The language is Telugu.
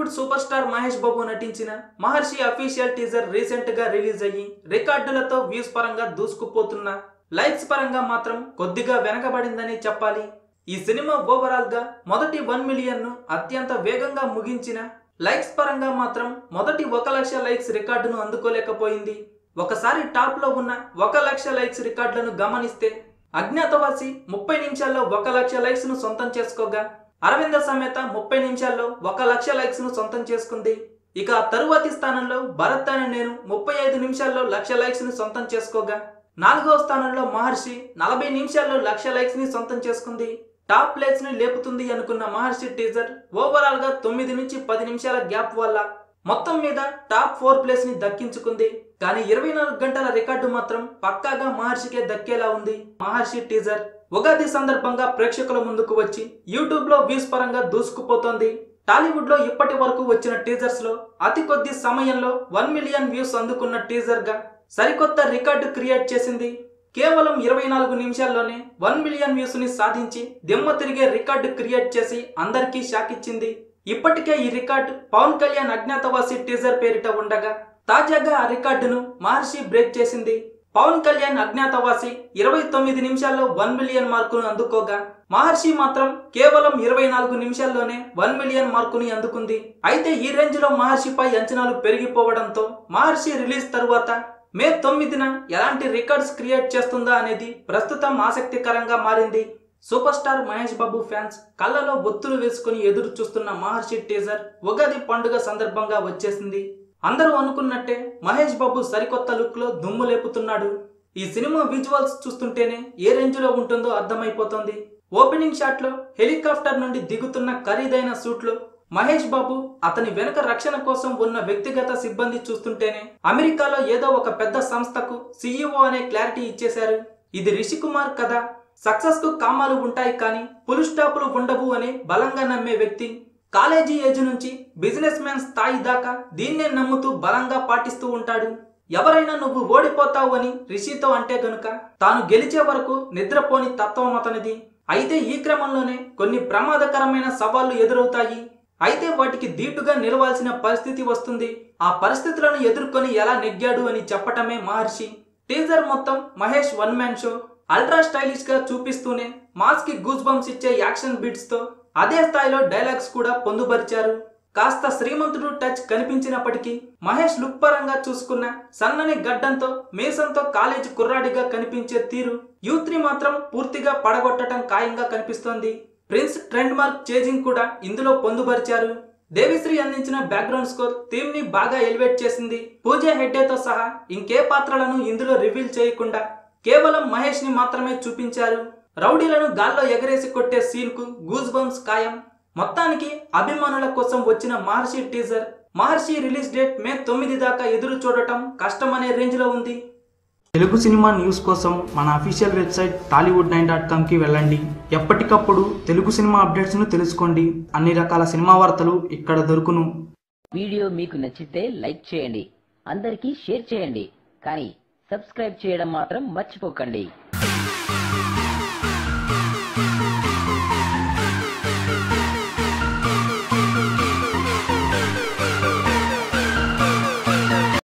Bollywood super star Mahesh Babu నటించిన మహర్షి అఫీషియల్ టీజర్ రీసెంట్గా రిలీజ్ అయ్యి రికార్డులతో వ్యూస్ పరంగా దూసుకుపోతున్న లైక్స్ పరంగా మాత్రం కొద్దిగా వెనకబడిందని చెప్పాలి. ఈ సినిమా ఓవరాల్గా మొదటి వన్ మిలియన్ను అత్యంత వేగంగా ముగించిన లైక్స్ పరంగా మాత్రం మొదటి ఒక లక్ష లైక్స్ రికార్డును అందుకోలేకపోయింది. ఒకసారి టాప్లో ఉన్న ఒక లక్ష లైక్స్ రికార్డులను గమనిస్తే అజ్ఞాతవాసి ముప్పై నిమిషాల్లో ఒక లక్ష లైక్స్ను సొంతం చేసుకోగా అరవింద సమేత ముప్పై నిమిషాల్లో ఒక లక్ష లైక్స్ను సొంతం చేసుకుంది. ఇక తరువాతి స్థానంలో భరత్ అనే నేను ముప్పై ఐదు నిమిషాల్లో లక్ష లైక్స్ని సొంతం చేసుకోగా. నాలుగవ స్థానంలో మహర్షి నలభై నిమిషాల్లో లక్ష లైక్స్ని సొంతం చేసుకుంది. టాప్ ప్లేస్ని లేపుతుంది అనుకున్న మహర్షి టీజర్ ఓవరాల్గా తొమ్మిది నుంచి పది నిమిషాల గ్యాప్ వల్ల మొత్తం మీద టాప్ ఫోర్ ప్లేస్ని దక్కించుకుంది. కానీ ఇరవై నాలుగు గంటల రికార్డు మాత్రం పక్కాగా మహర్షికే దక్కేలా ఉంది. మహర్షి టీజర్ ఉగాది సందర్భంగా ప్రేక్షకుల ముందుకు వచ్చి యూట్యూబ్లో వ్యూస్ పరంగా దూసుకుపోతోంది. టాలీవుడ్లో ఇప్పటి వరకు వచ్చిన టీజర్స్లో అతి కొద్ది సమయంలో వన్ మిలియన్ వ్యూస్ అందుకున్న టీజర్గా సరికొత్త రికార్డు క్రియేట్ చేసింది. కేవలం ఇరవై నాలుగు నిమిషాల్లోనే వన్ మిలియన్ వ్యూస్ని సాధించి దిమ్మ తిరిగే రికార్డు క్రియేట్ చేసి అందరికీ షాక్ ఇచ్చింది. ఇప్పటికే ఈ రికార్డు పవన్ కళ్యాణ్ అజ్ఞాతవాసి టీజర్ పేరిట ఉండగా తాజాగా ఆ రికార్డును మహర్షి బ్రేక్ చేసింది. పవన్ కళ్యాణ్ అజ్ఞాతవాసి ఇరవై తొమ్మిది నిమిషాల్లో వన్ మిలియన్ మార్కును అందుకోగా మహర్షి మాత్రం కేవలం ఇరవై నాలుగు నిమిషాల్లోనే వన్ మిలియన్ మార్కుని అందుకుంది. అయితే ఈ రేంజ్లో మహర్షిపై అంచనాలు పెరిగిపోవడంతో మహర్షి రిలీజ్ తరువాత మే తొమ్మిదిన ఎలాంటి రికార్డ్స్ క్రియేట్ చేస్తుందా అనేది ప్రస్తుతం ఆసక్తికరంగా మారింది. Super star Mahesh Babu fans కళ్ళలో ఒత్తులు వేసుకుని ఎదురు చూస్తున్న మహర్షి టీజర్ ఉగాది పండుగ సందర్భంగా వచ్చేసింది. అందరూ అనుకున్నట్టే మహేష్ బాబు సరికొత్త లుక్లో దుమ్ము లేపుతున్నాడు. ఈ సినిమా విజువల్స్ చూస్తుంటేనే ఏ రేంజ్లో ఉంటుందో అర్థమైపోతుంది. ఓపెనింగ్ షాట్లో హెలికాప్టర్ నుండి దిగుతున్న ఖరీదైన సూట్లో మహేష్ బాబు అతని వెనుక రక్షణ కోసం ఉన్న వ్యక్తిగత సిబ్బంది చూస్తుంటేనే అమెరికాలో ఏదో ఒక పెద్ద సంస్థకు సీఈఓ అనే క్లారిటీ ఇచ్చేశారు. ఇది రిషి కుమార్ కథ. సక్సెస్కు కామాలు ఉంటాయి కానీ పులు స్టాపులు ఉండవు అని బలంగా నమ్మే వ్యక్తి కాలేజీ ఏజ్ నుంచి బిజినెస్ మ్యాన్ స్థాయి దాకా దీన్నే నమ్ముతూ బలంగా పాటిస్తూ ఉంటాడు. ఎవరైనా నువ్వు ఓడిపోతావు అని రిషితో అంటే గనుక తాను గెలిచే వరకు నిద్రపోని తత్వం అతనిది. అయితే ఈ క్రమంలోనే కొన్ని ప్రమాదకరమైన సవాళ్ళు ఎదురవుతాయి. అయితే వాటికి దీటుగా నిలవాల్సిన పరిస్థితి వస్తుంది. ఆ పరిస్థితులను ఎదుర్కొని ఎలా నెగ్గాడు అని చెప్పటమే మహర్షి. టీజర్ మొత్తం Mahesh one man show. Ultra స్టైలిష్గా చూపిస్తూనే మాస్కి గూస్ బంప్స్ ఇచ్చే యాక్షన్ బీట్స్తో అదే స్థాయిలో డైలాగ్స్ కూడా పొందుపరిచారు. కాస్త శ్రీమంతుడు టచ్ కనిపించినప్పటికీ మహేష్ లుక్ పరంగా చూసుకున్న సన్నని గడ్డంతో మీసంతో కాలేజ్ కుర్రాడిగా కనిపించే తీరు యూత్ని మాత్రం పూర్తిగా పడగొట్టడం ఖాయంగా కనిపిస్తోంది. ప్రిన్స్ ట్రెండ్ మార్క్ చేజింగ్ కూడా ఇందులో పొందుపరిచారు. దేవిశ్రీ అందించిన బ్యాక్గ్రౌండ్ స్కోర్ థీమ్ని బాగా ఎలివేట్ చేసింది. పూజ హెడ్డేతో సహా ఇంకే పాత్రలను ఇందులో రివీల్ చేయకుండా కేవలం మహేష్ని మాత్రమే చూపించారు. రౌడీలను గాల్లో ఎగరేసి కొట్టే సీన్కు గూజ్ బంప్స్ ఖాయం. మొత్తానికి అభిమానుల కోసం వచ్చిన Maharshi teaser Maharshi release date May తొమ్మిది దాకా ఎదురు చూడటం కష్టమనే రేంజ్లో ఉంది. తెలుగు సినిమా న్యూస్ కోసం మన official website Tollywood nine dot కామ్కి వెళ్ళండి. ఎప్పటికప్పుడు తెలుగు సినిమా అప్డేట్స్ను తెలుసుకోండి. అన్ని రకాల సినిమా వార్తలు ఇక్కడ దొరుకును. వీడియో మీకు నచ్చితే లైక్ చేయండి. అందరికీ షేర్ చేయండి. కానీ సబ్స్క్రైబ్ చేయడం మాత్రం మర్చిపోకండి.